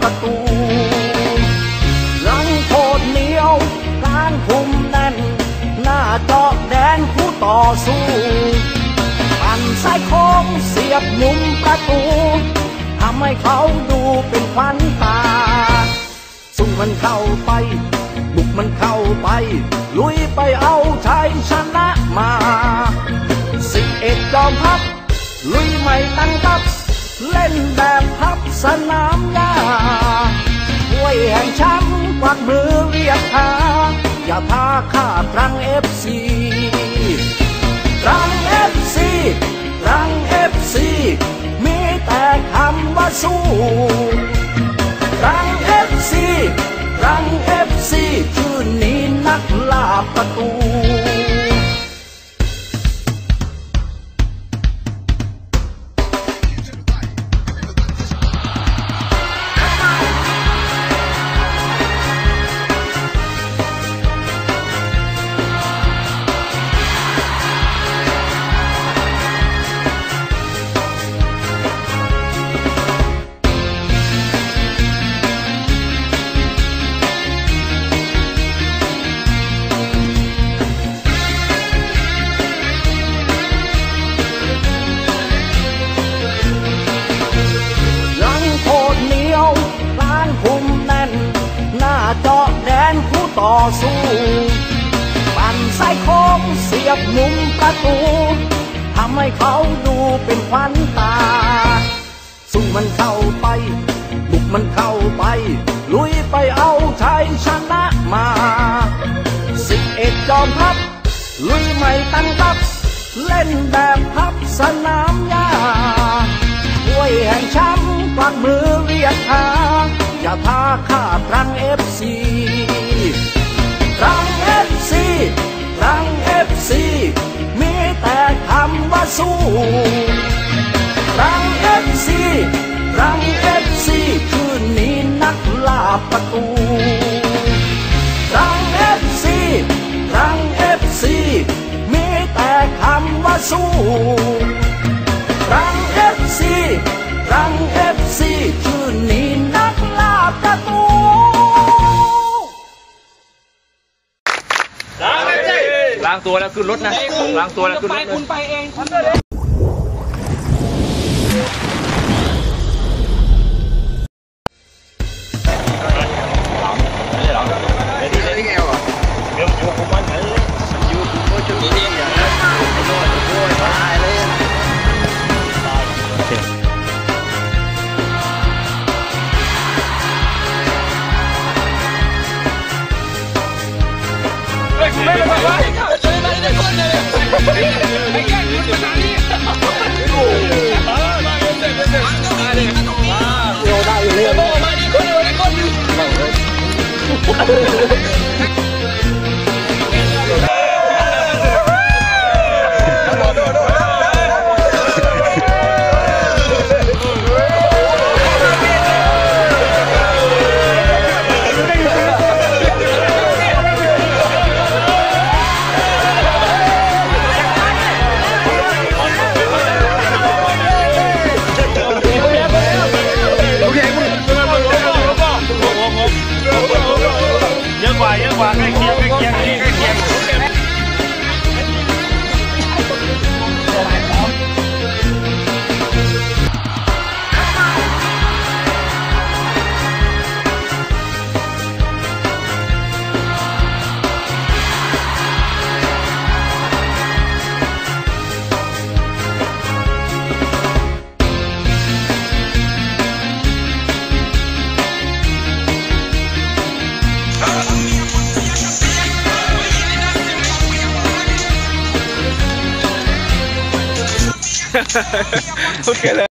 ประตู หลังโคตรเหนียวกลารคุมแน่น หน้าจาะแดนคู่ต่อสู้ปั่นสายโค้งเสียบมุมประตูทำให้เขาดูเป็นขวัญตา สู้มันเข้าไป บุกมันเข้าไป ลุยไปเอาชัยชนะมา สิเอ็ดจอมพับลุยไม่ตั้งทับ เล่นแบบพับสนามหญ้าห้วยแห่งช้ำกวักมือเรียกหา อย่าพาข้าตรังเอฟซีรังเอฟซีรังเอฟซีมีแต่คำว่าสู้ ต่อสู้ปั่นสายโค้งเสียบมุมประตูทำให้เขาดูเป็นขวัญตา สู้มันเข้าไป บุกมันเข้าไป ลุยไปเอาชัยชนะมาสิบเอ็ดจอมทัพลุยไม่ตั้งทัพเล่นแบบพับสนามหญ้าถ้วยแห่งชมป์กวักมือเรียกหา อย่าพาข้าตรังเอฟซีตรังเอฟซีตรังเอฟซีมีแต่คำว่าสู้ตรังเอฟซีตรังเอฟซีคืนนี้นักลาประตูตรังเอฟซีตรังเอฟซีมีแต่คำว่าสู้รังเอฟซีรังเอ ล้างตัวแล้วขึ้นรถนะล้างตัวแล้วขึ้นรถเลยเย โอเคเลย